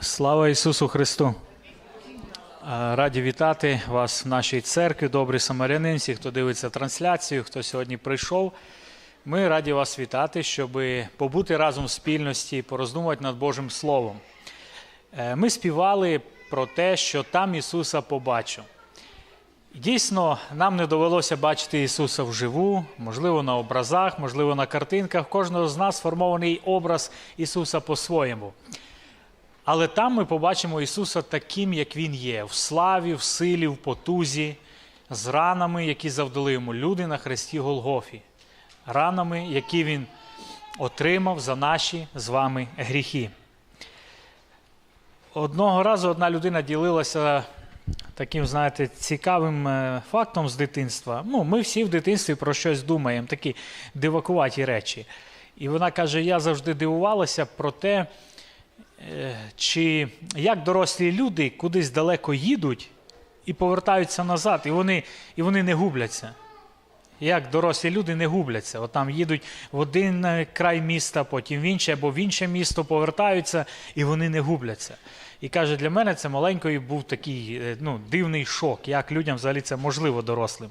Слава Ісусу Христу! Раді вітати вас в нашій церкві, добрі самарянинці, хто дивиться трансляцію, хто сьогодні прийшов. Ми раді вас вітати, щоб побути разом в спільності пороздумувати над Божим Словом. Е, Ми співали про те, що там Ісуса побачу. Дійсно, нам не довелося бачити Ісуса вживу, можливо, на образах, можливо, на картинках. Кожного з нас сформований образ Ісуса по-своєму. Але там ми побачимо Ісуса таким, як Він є, в славі, в силі, в потузі, з ранами, які завдали йому люди на хресті Голгофі, ранами, які Він отримав за наші з вами гріхи. Одного разу одна людина ділилася таким, знаєте, цікавим е, фактом з дитинства. Ну, ми всі в дитинстві про щось думаємо, такі дивакуваті речі. І вона каже: я завжди дивувалася про те, чи як дорослі люди кудись далеко їдуть і повертаються назад, і вони, і вони не губляться. Як дорослі люди не губляться. От там їдуть в один е, край міста, потім в інше, або в інше місто повертаються, і вони не губляться. І каже, для мене це маленький був такий е, ну, дивний шок, як людям взагалі це можливо дорослим.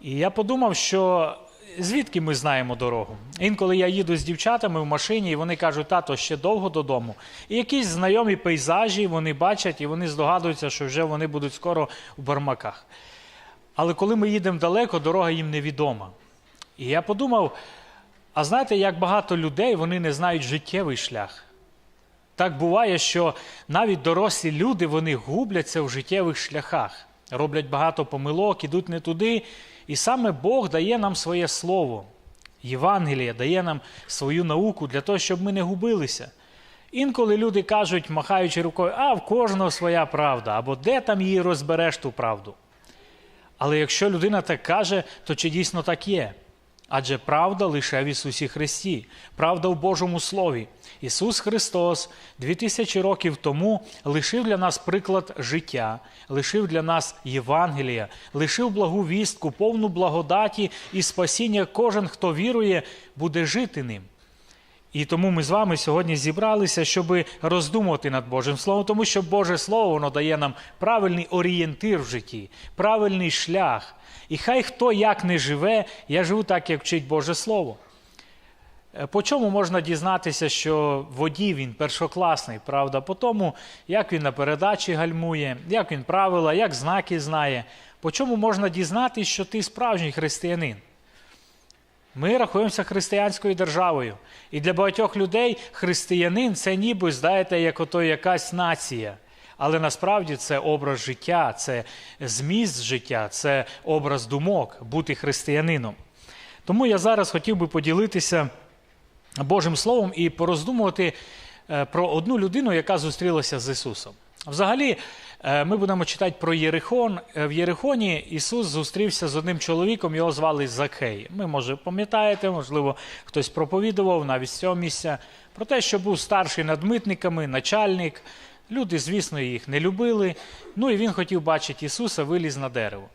І я подумав, що звідки ми знаємо дорогу? Інколи я їду з дівчатами в машині, і вони кажуть, тато, ще довго додому. І якісь знайомі пейзажі вони бачать, і вони здогадуються, що вже вони будуть скоро в бармаках. Але коли ми їдемо далеко, дорога їм невідома. І я подумав: а знаєте, як багато людей вони не знають життєвий шлях. Так буває, що навіть дорослі люди вони губляться в життєвих шляхах, роблять багато помилок, ідуть не туди. І саме Бог дає нам своє слово. Євангеліє дає нам свою науку для того, щоб ми не губилися. Інколи люди кажуть, махаючи рукою, а в кожного своя правда, або де там її розбереш ту правду. Але якщо людина так каже, то чи дійсно так є? Адже правда лише в Ісусі Христі, правда в Божому Слові. Ісус Христос 2000 років тому лишив для нас приклад життя, лишив для нас Євангелія, лишив благу вістку, повну благодаті і спасіння. Кожен, хто вірує, буде жити ним. І тому ми з вами сьогодні зібралися, щоб роздумувати над Божим Словом, тому що Боже Слово воно дає нам правильний орієнтир в житті, правильний шлях. І хай хто як не живе, я живу так, як вчить Боже Слово. Е, По чому можна дізнатися, що водій він першокласний, правда? По тому, як він на передачі гальмує, як він правила, як знаки знає. По чому можна дізнатися, що ти справжній християнин? Ми рахуємося християнською державою. І для багатьох людей християнин це ніби, знаєте, як ото якась нація. Але насправді це образ життя, це зміст життя, це образ думок бути християнином. Тому я зараз хотів би поділитися Божим Словом і пороздумувати е, про одну людину, яка зустрілася з Ісусом. Взагалі, е, ми будемо читати про Єрихон. Е, В Єрихоні Ісус зустрівся з одним чоловіком, його звали Закхей. Ми, може, пам'ятаєте, можливо, хтось проповідував навіть з цього місця про те, що був старший над митниками, начальник. Люди, звісно, їх не любили. Ну і він хотів бачити Ісуса, виліз на дерево.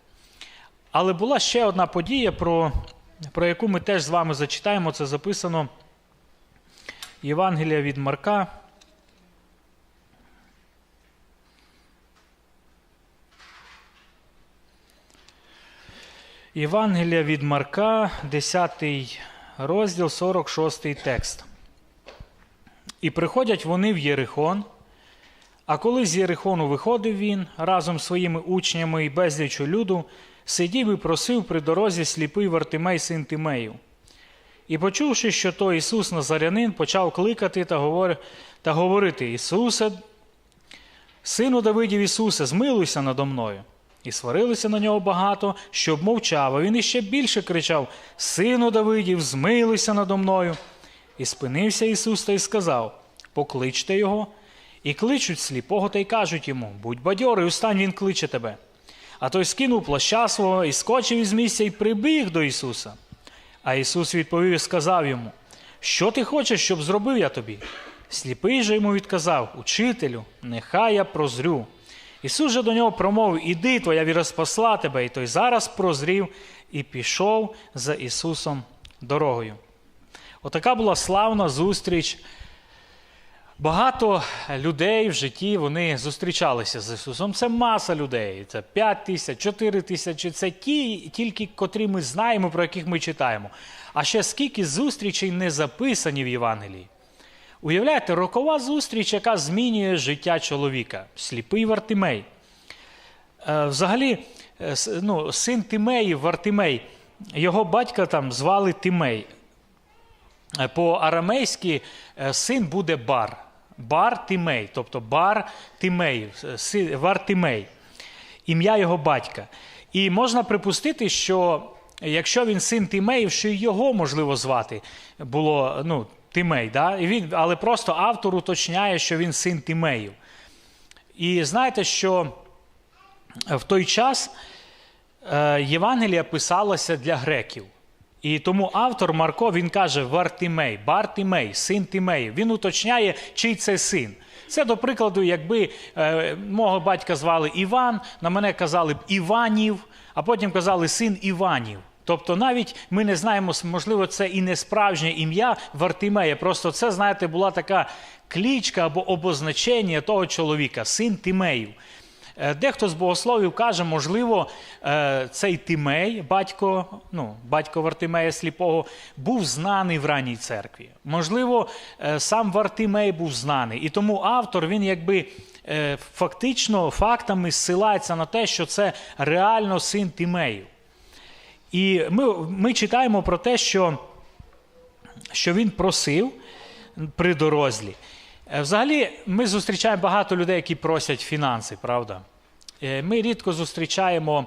Але була ще одна подія, про, про яку ми теж з вами зачитаємо. Це записано Євангелія від Марка. Євангелія від Марка, 10 розділ, 46 текст. І приходять вони в Єрихон. А коли з Єрихону виходив він разом з своїми учнями і безлічу люду, сидів і просив при дорозі сліпий Вартимей син Тимеїв. І почувши, що то Ісус Назарянин, почав кликати та говорити: Ісусе, сину Давидів Ісусе, змилуйся надо мною. І сварилися на нього багато, щоб мовчав, а він іще більше кричав: Сину Давидів, змилуйся надо мною. І спинився Ісус та й сказав: Покличте його. І кличуть сліпого та й кажуть йому: Будь бадьорий, устань, він кличе тебе. А той скинув плаща свого і скочив із місця і прибіг до Ісуса. А Ісус відповів і сказав йому: Що ти хочеш, щоб зробив я тобі? Сліпий же йому відказав: Учителю, нехай я прозрю. Ісус же до нього промовив: Іди, твоя віра спасла тебе, і той зараз прозрів і пішов за Ісусом дорогою. Отака була славна зустріч Багато людей в житті вони зустрічалися з Ісусом. Це маса людей. Це 5 тисяч, 4 тисячі. Це ті, тільки котрі ми знаємо, про яких ми читаємо. А ще скільки зустрічей не записані в Євангелії. Уявляєте, рокова зустріч, яка змінює життя чоловіка. Сліпий Вартимей. Е, Взагалі, е, ну, син Тимеїв, Вартимей, його батька там звали Тимей. Е, По-арамейськи син буде бар. Бар Тимей, тобто бар Тимей, Вартимей, ім'я його батька. І можна припустити, що якщо він син Тимеїв, що й його можливо звати було ну, Тимей. Да? І він, але просто автор уточняє, що він син Тимеїв. І знаєте, що в той час е, Євангелія писалася для греків. І тому автор Марко він каже Вартимей, Бартимей, син Тимеїв. Він уточняє, чий це син. Це, до прикладу, якби е, мого батька звали Іван, на мене казали б Іванів, а потім казали син Іванів. Тобто навіть ми не знаємо, можливо, це і не справжнє ім'я Вартимея. Просто це, знаєте, була така клічка або обозначення того чоловіка, син Тимеїв. Е, Дехто з богословів каже, можливо, е, цей Тимей, батько, ну, батько Вартимея Сліпого, був знаний в ранній церкві. Можливо, е, сам Вартимей був знаний. І тому автор він якби фактично фактами зсилається на те, що це реально син Тимеїв. І ми, ми читаємо про те, що, що він просив при дорозлі. Е, Взагалі, ми зустрічаємо багато людей, які просять фінанси, правда? Е, Ми рідко зустрічаємо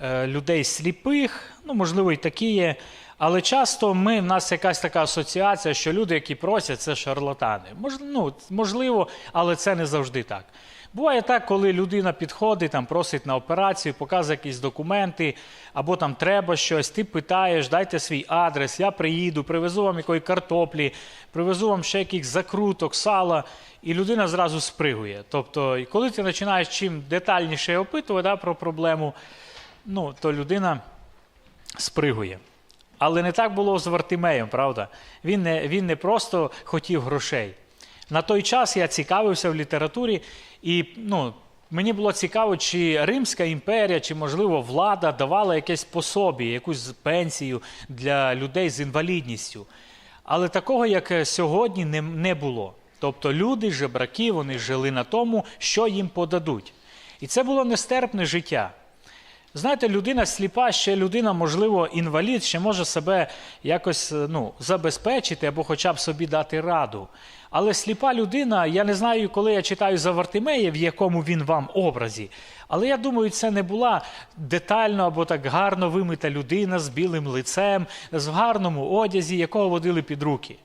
е, людей сліпих, ну, можливо, і такі є. Але часто ми, в нас якась така асоціація, що люди, які просять, це шарлатани. Мож, ну, можливо, але це не завжди так. Буває так, коли людина підходить, там, просить на операцію, показує якісь документи, або там треба щось, ти питаєш, дайте свій адрес, я приїду, привезу вам якої картоплі, привезу вам ще якихось закруток, сала, і людина зразу спригує. Тобто, коли ти починаєш чим детальніше опитувати да, про проблему, ну, то людина спригує. Але не так було з Вартимеєм, правда? Він не, він не просто хотів грошей. На той час я цікавився в літературі, і ну, мені було цікаво, чи Римська імперія, чи, можливо, влада давала якесь пособі, якусь пенсію для людей з інвалідністю. Але такого, як сьогодні, не, не було. Тобто люди, жебраки, вони жили на тому, що їм подадуть. І це було нестерпне життя. Знаєте, людина сліпа, ще людина, можливо, інвалід, ще може себе якось ну, забезпечити або хоча б собі дати раду. Але сліпа людина, я не знаю, коли я читаю за Вартимея, в якому він вам образі. Але я думаю, це не була детально або так гарно вимита людина з білим лицем, з гарному одязі, якого водили під руки.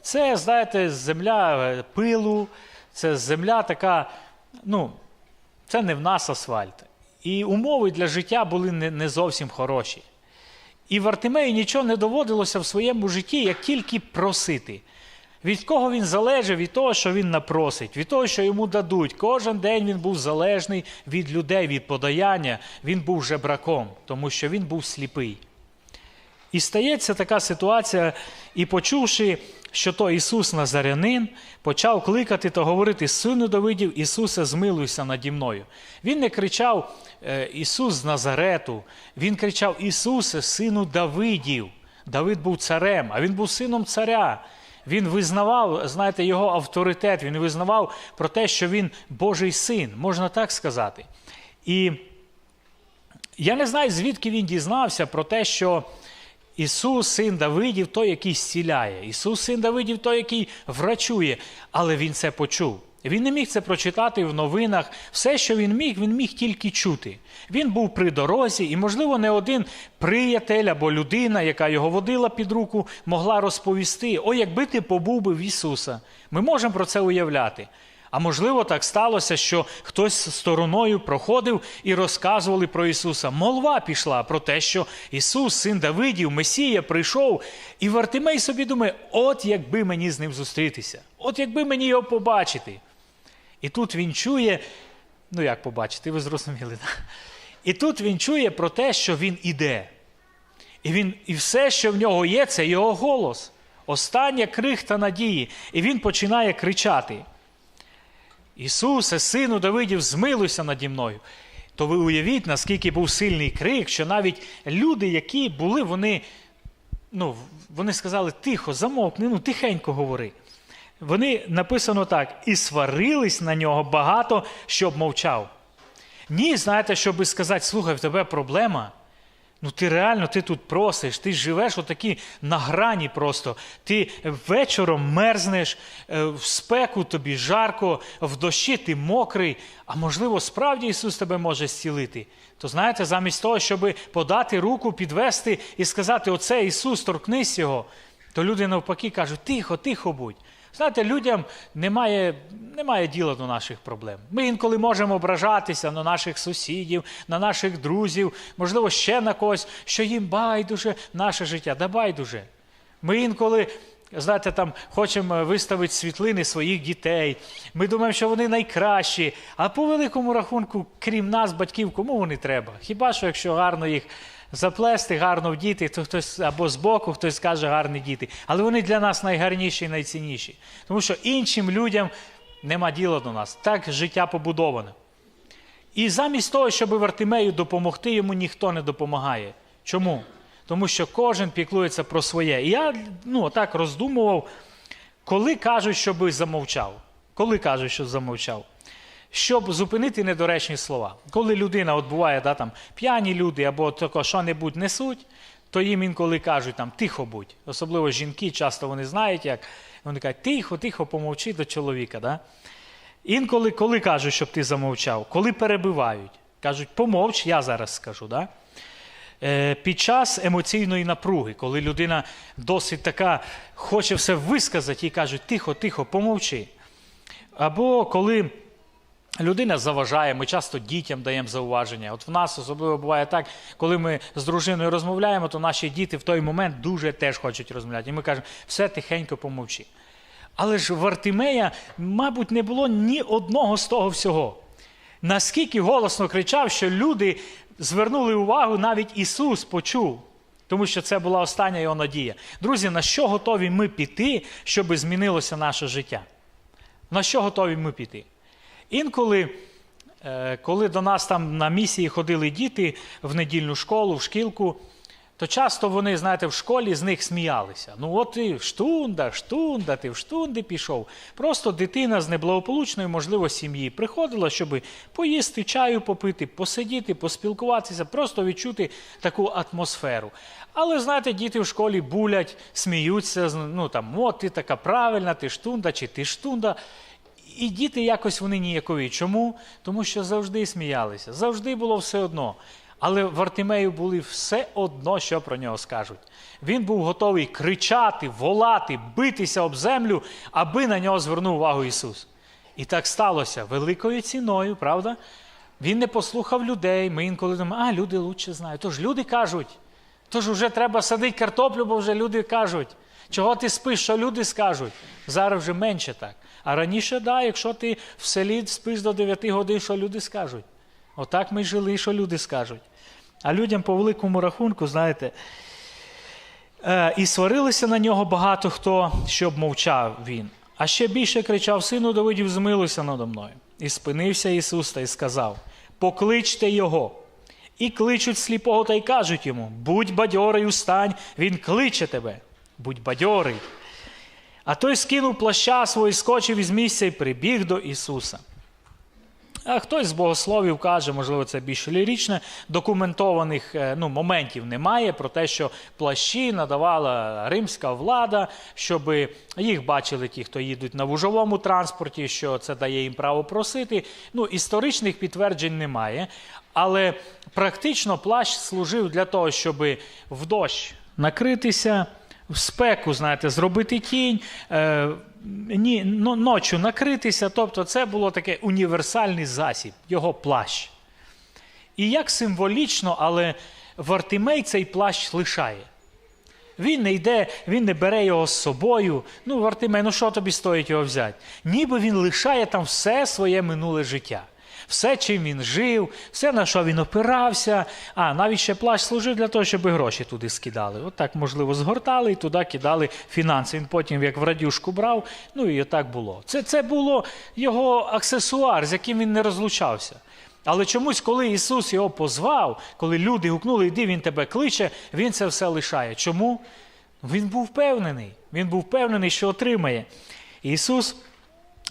Це, знаєте, земля е, пилу, це земля така, ну, це не в нас асфальт. І умови для життя були не, не зовсім хороші. І Вартимею нічого не доводилося в своєму житті, як тільки просити. Від кого він залежав? Від того, що він напросить, від того, що йому дадуть. Кожен день він був залежний від людей, від подаяння. Він був жебраком, тому що він був сліпий. І стається така ситуація, і почувши, що то Ісус Назарянин, почав кликати та говорити: Сину Давидів, Ісусе, змилуйся наді мною. Він не кричав е, Ісус з Назарету, Він кричав Ісусе, сину Давидів. Давид був царем, а він був сином царя. Він визнавав, знаєте, його авторитет, він визнавав про те, що він Божий син, можна так сказати. І я не знаю, звідки він дізнався про те, що Ісус, син Давидів, той, який зціляє. Ісус, син Давидів, той, який врачує. Але він це почув. Він не міг це прочитати в новинах. Все, що він міг, він міг тільки чути. Він був при дорозі, і, можливо, не один приятель або людина, яка його водила під руку, могла розповісти: о, якби ти побув би в Ісуса. Ми можемо про це уявляти. А можливо, так сталося, що хтось стороною проходив і розказували про Ісуса. Молва пішла про те, що Ісус, син Давидів, Месія, прийшов, і Вартимей собі думає, от якби мені з ним зустрітися, от якби мені його побачити. І тут він чує, ну як побачити, ви зрозуміли. Да? І тут він чує про те, що він іде. І, він, і все, що в нього є, це його голос. Остання крихта надії. І він починає кричати. Ісусе, сину Давидів, змилуйся наді мною. То ви уявіть, наскільки був сильний крик, що навіть люди, які були, вони, ну, вони сказали, тихо, замовкни, ну, тихенько говори. Вони написано так: і сварились на нього багато, щоб мовчав. Ні, знаєте, щоб сказати, слухай, в тебе проблема. Ну ти реально ти тут просиш, ти живеш отакі на грані просто. Ти вечором мерзнеш, е, в спеку тобі жарко, в дощі ти мокрий, а можливо, справді Ісус тебе може зцілити. То знаєте, замість того, щоб подати руку, підвести і сказати, оце Ісус, торкнись його, то люди навпаки кажуть, тихо, тихо будь. Знаєте, людям немає, немає діла до наших проблем. Ми інколи можемо ображатися на наших сусідів, на наших друзів, можливо, ще на когось, що їм байдуже наше життя. Да байдуже. Ми інколи, знаєте, там хочемо виставити світлини своїх дітей. Ми думаємо, що вони найкращі. А по великому рахунку, крім нас, батьків, кому вони треба? Хіба що якщо гарно їх заплести, гарно вдіти, то хтось або збоку хтось скаже гарні діти. Але вони для нас найгарніші і найцінніші. Тому що іншим людям нема діла до нас. Так життя побудоване. І замість того, щоб Вартимею допомогти, йому ніхто не допомагає. Чому? Тому що кожен піклується про своє. І я ну, так роздумував, коли кажуть, щоби замовчав. Коли кажуть, що замовчав. Щоб зупинити недоречні слова. Коли людина от буває, да, там, п'яні люди або тако що-небудь несуть, то їм інколи кажуть там тихо будь. Особливо жінки, часто вони знають, як вони кажуть, тихо, тихо, помовчи до чоловіка. Да? Інколи коли кажуть, щоб ти замовчав, коли перебивають, кажуть, помовч, я зараз скажу. Да? Е, Під час емоційної напруги, коли людина досить така хоче все висказати і кажуть, тихо, тихо, помовчи. Або коли людина заважає, ми часто дітям даємо зауваження. От в нас особливо буває так, коли ми з дружиною розмовляємо, то наші діти в той момент дуже теж хочуть розмовляти. І ми кажемо, все тихенько помовчи. Але ж в Артемея, мабуть, не було ні одного з того всього. Наскільки голосно кричав, що люди звернули увагу, навіть Ісус почув. Тому що це була остання його надія. Друзі, на що готові ми піти, щоб змінилося наше життя? На що готові ми піти? Інколи, е, коли до нас там на місії ходили діти в недільну школу, в шкілку, то часто вони, знаєте, в школі з них сміялися. Ну, от ти штунда, штунда, ти в штунди пішов. Просто дитина з неблагополучної, можливо, сім'ї приходила, щоб поїсти чаю попити, посидіти, поспілкуватися, просто відчути таку атмосферу. Але, знаєте, діти в школі булять, сміються, ну там, от ти така правильна, ти штунда, чи ти штунда. І діти якось вони ніякові. Чому? Тому що завжди сміялися, завжди було все одно. Але в Артемею були все одно, що про нього скажуть. Він був готовий кричати, волати, битися об землю, аби на нього звернув увагу Ісус. І так сталося великою ціною, правда? Він не послухав людей. Ми інколи думаємо, а люди лучше знають. Тож люди кажуть, тож вже треба садити картоплю, бо вже люди кажуть. Чого ти спиш, що люди скажуть? Зараз вже менше так. А раніше, да, якщо ти в селі спиш до 9 годин, що люди скажуть? Отак ми жили, що люди скажуть. А людям по великому рахунку, знаєте, е, і сварилися на нього багато хто, щоб мовчав він. А ще більше кричав: Сину Давидів, змилуйся надо мною. І спинився Ісус та й сказав: Покличте Його. І кличуть сліпого та й кажуть йому: Будь бадьорий, устань, він кличе тебе, будь бадьорий. А той скинув плаща свої, скочив із місця і прибіг до Ісуса. А хтось з богословів каже, можливо, це більш лірічне, документованих е, ну, моментів немає про те, що плащі надавала римська влада, щоб їх бачили ті, хто їдуть на вужовому транспорті, що це дає їм право просити. Ну, Історичних підтверджень немає. Але практично плащ служив для того, щоб в дощ накритися в спеку, знаєте, зробити тінь, е, ні, но, ночі накритися. Тобто це було таке універсальний засіб, його плащ. І як символічно, але Вартимей цей плащ лишає. Він не йде, він не бере його з собою. Ну, Вартимей, ну що тобі стоїть його взяти? Ніби він лишає там все своє минуле життя. Все, чим він жив, все, на що він опирався, а навіть ще плащ служив для того, щоб гроші туди скидали. От так, можливо, згортали і туди кидали фінанси. Він потім, як в радюшку брав, ну і так було. Це, це було його аксесуар, з яким він не розлучався. Але чомусь, коли Ісус його позвав, коли люди гукнули, іди, Він тебе кличе, він це все лишає. Чому? Він був впевнений. Він був впевнений, що отримає. Ісус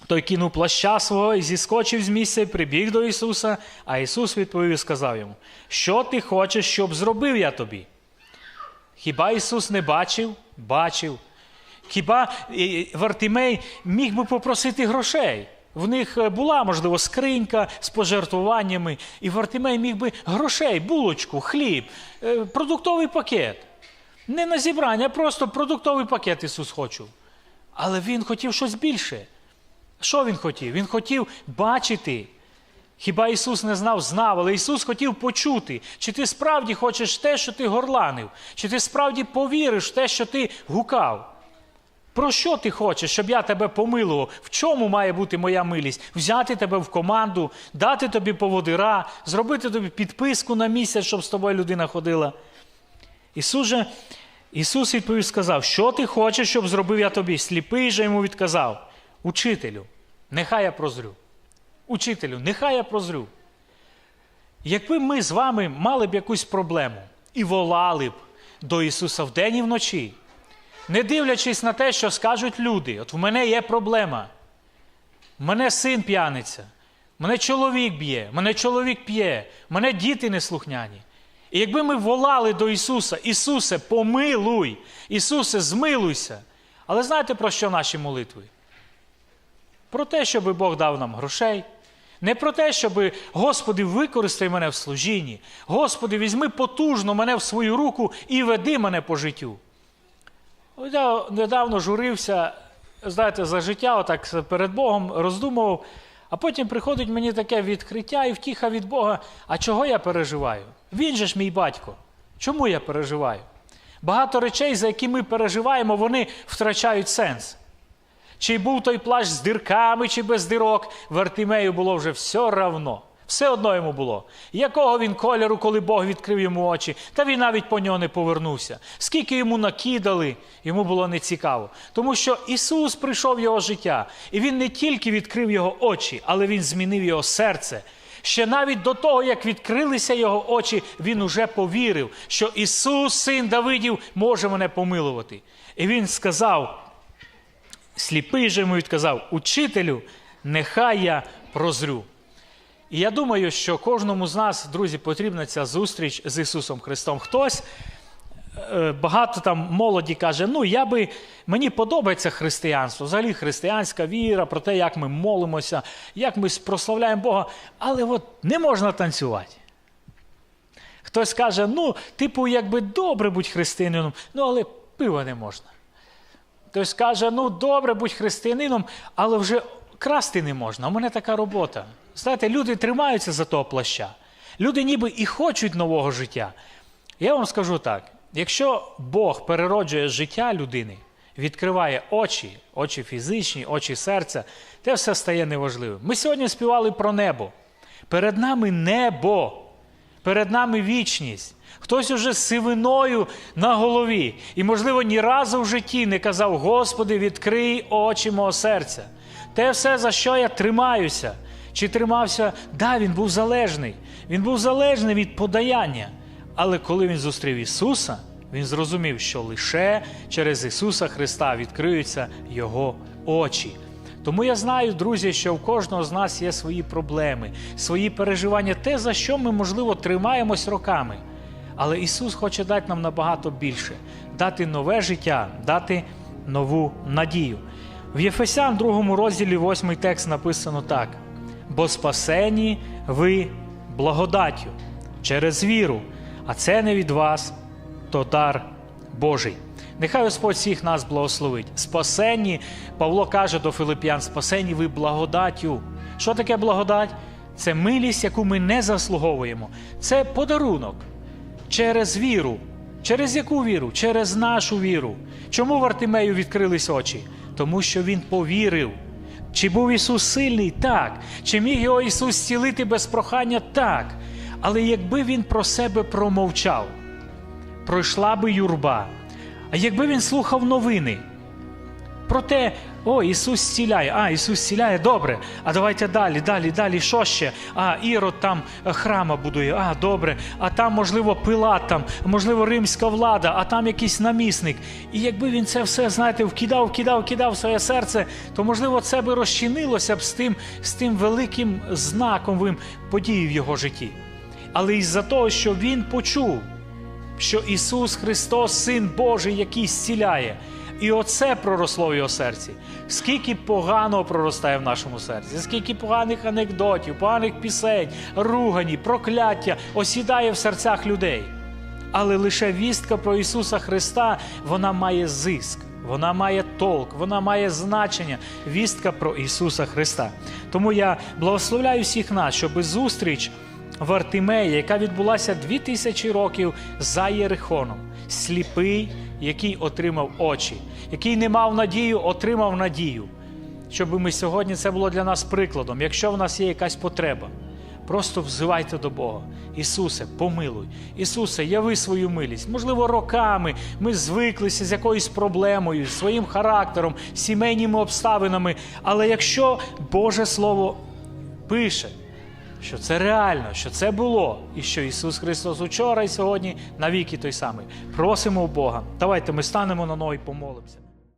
той кинув плаща свого і зіскочив з місця прибіг до Ісуса, а Ісус відповів і сказав йому: Що ти хочеш, щоб зробив я тобі? Хіба Ісус не бачив? Бачив. Хіба Вартимей міг би попросити грошей? В них е, була, можливо, скринька з пожертвуваннями, і Вартимей міг би грошей, булочку, хліб, е, продуктовий пакет. Не на зібрання, просто продуктовий пакет Ісус хоче. Але Він хотів щось більше. Що Він хотів? Він хотів бачити. Хіба Ісус не знав, знав, але Ісус хотів почути, чи ти справді хочеш те, що ти горланив, чи ти справді повіриш в те, що ти гукав. Про що ти хочеш, щоб я тебе помилував? В чому має бути моя милість? Взяти тебе в команду, дати тобі поводира, зробити тобі підписку на місяць, щоб з тобою людина ходила. Ісус же, Ісус відповів сказав, що ти хочеш, щоб зробив я тобі? Сліпий же йому відказав, учителю, нехай я прозрю. Учителю, нехай я прозрю. Якби ми з вами мали б якусь проблему і волали б до Ісуса вдень і вночі, не дивлячись на те, що скажуть люди, от в мене є проблема. Мене син п'яниця, мене чоловік б'є, мене чоловік п'є, мене діти неслухняні. І якби ми волали до Ісуса, Ісусе, помилуй, Ісусе, змилуйся. Але знаєте про що наші молитви? Про те, щоб Бог дав нам грошей. Не про те, щоб Господи, використай мене в служінні. Господи, візьми потужно мене в свою руку і веди мене по життю. Я недавно журився, знаєте, за життя, отак перед Богом роздумував, а потім приходить мені таке відкриття і втіха від Бога. А чого я переживаю? Він же ж мій батько. Чому я переживаю? Багато речей, за які ми переживаємо, вони втрачають сенс. Чи був той плащ з дирками, чи без дирок, Вартимею було вже все равно. Все одно йому було. Якого він кольору, коли Бог відкрив йому очі, та він навіть по нього не повернувся. Скільки йому накидали, йому було нецікаво. Тому що Ісус прийшов в його життя, і Він не тільки відкрив його очі, але Він змінив його серце. Ще навіть до того, як відкрилися його очі, він уже повірив, що Ісус, син Давидів, може мене помилувати. І він сказав, сліпий же йому відказав, учителю, нехай я прозрю. І я думаю, що кожному з нас, друзі, потрібна ця зустріч з Ісусом Христом. Хтось е, багато там молоді каже: ну я би мені подобається християнство, взагалі християнська віра, про те, як ми молимося, як ми прославляємо Бога, але от не можна танцювати. Хтось каже, ну, типу, якби добре будь християнином, ну але пива не можна. Хтось каже, ну добре будь християнином, але вже красти не можна. У мене така робота. Знаєте, люди тримаються за того плаща. Люди ніби і хочуть нового життя. Я вам скажу так: якщо Бог перероджує життя людини, відкриває очі, очі фізичні, очі серця, те все стає неважливим. Ми сьогодні співали про небо. Перед нами небо, перед нами вічність. Хтось уже з сивиною на голові. І, можливо, ні разу в житті не казав: Господи, відкрий очі мого серця. Те все, за що я тримаюся. Чи тримався? Да, він був залежний. Він був залежний від подаяння. Але коли він зустрів Ісуса, він зрозумів, що лише через Ісуса Христа відкриються Його очі. Тому я знаю, друзі, що в кожного з нас є свої проблеми, свої переживання, те, за що ми, можливо, тримаємось роками. Але Ісус хоче дати нам набагато більше, дати нове життя, дати нову надію. В Єфесян, 2 розділі, 8 текст написано так: бо спасені ви благодаттю через віру, а це не від вас, то дар Божий. Нехай Господь всіх нас благословить. Спасені, Павло каже до Филип'ян, спасені ви благодаттю. Що таке благодать? Це милість, яку ми не заслуговуємо. Це подарунок через віру. Через яку віру? Через нашу віру. Чому Вартимею відкрились очі? Тому що він повірив. Чи був Ісус сильний? Так. Чи міг його Ісус зцілити без прохання? Так. Але якби він про себе промовчав, пройшла би юрба. А якби він слухав новини про те, о, Ісус зціляє, а, Ісус зціляє, добре. А давайте далі, далі, далі, що ще? А, Ірод там е, храма будує, а, добре. А там, можливо, Пилат, там, можливо, римська влада, а там якийсь намісник. І якби він це все, знаєте, вкидав, вкидав, вкидав в своє серце, то, можливо, це би розчинилося б з тим, з тим великим знаковим подією в його житті. Але із-за того, що він почув, що Ісус Христос, Син Божий, який зціляє. І оце проросло в його серці. Скільки поганого проростає в нашому серці, скільки поганих анекдотів, поганих пісень, ругані, прокляття осідає в серцях людей. Але лише вістка про Ісуса Христа вона має зиск, вона має толк, вона має значення. Вістка про Ісуса Христа. Тому я благословляю всіх нас, щоб зустріч в Артемеї, яка відбулася 2000 років за Єрихоном, сліпий, який отримав очі, який не мав надію, отримав надію. Щоб ми сьогодні це було для нас прикладом. Якщо в нас є якась потреба, просто взивайте до Бога. Ісусе, помилуй. Ісусе, яви свою милість. Можливо, роками ми звиклися з якоюсь проблемою, своїм характером, сімейними обставинами. Але якщо Боже Слово пише, що це реально, що це було, і що Ісус Христос учора і сьогодні навіки той самий. Просимо Бога. Давайте ми станемо на ноги і помолимося.